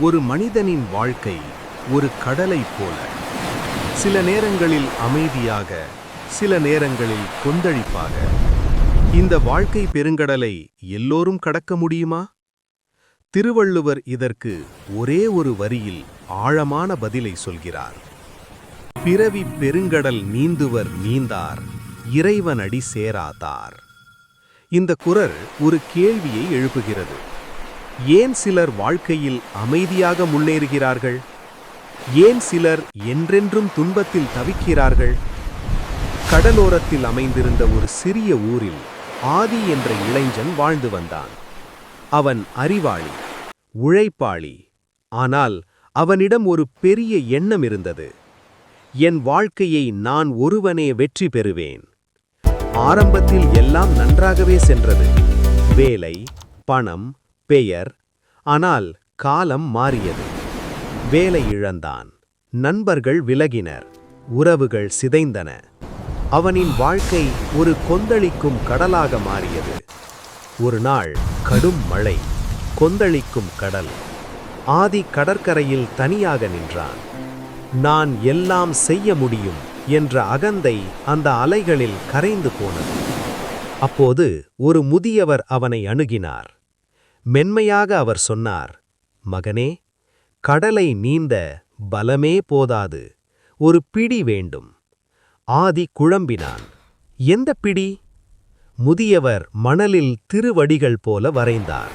ஒரு மனிதனின் வாழ்க்கை ஒரு கடலைப் போல. சில நேரங்களில் அமைதியாக சில நேரங்களில் கொந்தளிப்பாக. இந்த வாழ்க்கை பெருங்கடலை எல்லோரும் கடக்க முடியுமா? திருவள்ளுவர் இதற்கு ஒரே ஒரு வரியில் ஆழமான பதிலை சொல்கிறார். பிறவி பெருங்கடல் நீந்துவர் நீந்தார் இறைவனடி சேராதார். இந்த குரல் ஒரு கேள்வியை எழுப்புகிறது. ஏன் சிலர் வாழ்க்கையில் அமைதியாக முன்னேறுகிறார்கள்? ஏன் சிலர் என்றென்றும் துன்பத்தில் தவிக்கிறார்கள்? கடலோரத்தில் அமைந்திருந்த ஒரு சிறிய ஊரில் ஆதி என்ற இளைஞன் வாழ்ந்து வந்தான். அவன் அறிவாளி உழைப்பாளி. ஆனால் அவனிடம் ஒரு பெரிய எண்ணம் இருந்தது. என் வாழ்க்கையை நான் ஒருவனே வெற்றி பெறுவேன். ஆரம்பத்தில் எல்லாம் நன்றாகவே சென்றது. வேலை பணம் பெயர். ஆனால் காலம் மாறியது. வேலை இழந்தான். நண்பர்கள் விலகினர். உறவுகள் சிதைந்தன. அவனின் வாழ்க்கை ஒரு கொந்தளிக்கும் கடலாக மாறியது. ஒரு நாள் கடும் மழை. கொந்தளிக்கும் கடல். ஆதி கடற்கரையில் தனியாக நின்றான். நான் எல்லாம் செய்ய முடியும் என்ற அகந்தை அந்த அலைகளில் கரைந்து போனது. அப்போது ஒரு முதியவர் அவனை அணுகினார். மென்மையாக அவர் சொன்னார் மகனே கடலை நீந்த பலமே போதாது ஒரு பிடி வேண்டும். ஆதி குழம்பினான். எந்த பிடி? முதியவர் மணலில் திருவடிகள் போல வரைந்தார்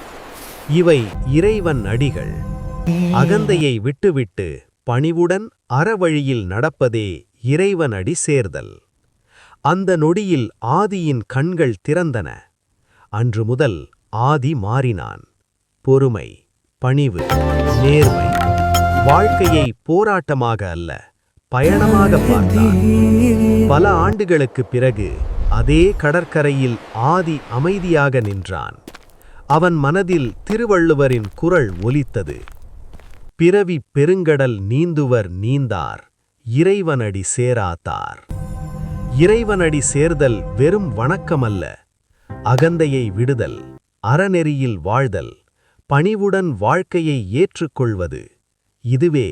இவை இறைவன் அடிகள். அகந்தையை விட்டுவிட்டு பணிவுடன் அறவழியில் நடப்பதே இறைவன் அடி சேர்தல். அந்த நொடியில் ஆதியின் கண்கள் திறந்தன. அன்று முதல் ஆதி மாறினான். பொறுமை பணிவு நேர்மை வாழ்க்கையை போராட்டமாக அல்ல பயணமாக பார்த்தான். பல ஆண்டுகளுக்கு பிறகு அதே கடற்கரையில் ஆதி அமைதியாக நின்றான். அவன் மனதில் திருவள்ளுவரின் குரல் ஒலித்தது. பிறவி பெருங்கடல் நீந்துவர் நீந்தார் இறைவனடி சேராத்தார். இறைவனடி சேர்தல் வெறும் வணக்கமல்ல அகந்தையை விடுதல். அறநெறியில் வாழ்தல் பணிவுடன் வாழ்க்கையை ஏற்றுக்கொள்வது இதுவே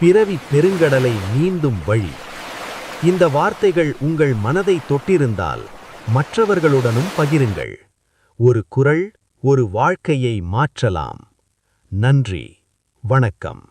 பிறவி பெருங்கடலை நீந்தும் வழி. இந்த வார்த்தைகள் உங்கள் மனதை தொட்டிருந்தால் மற்றவர்களுடனும் பகிருங்கள். ஒரு குரல் ஒரு வாழ்க்கையை மாற்றலாம். நன்றி வணக்கம்.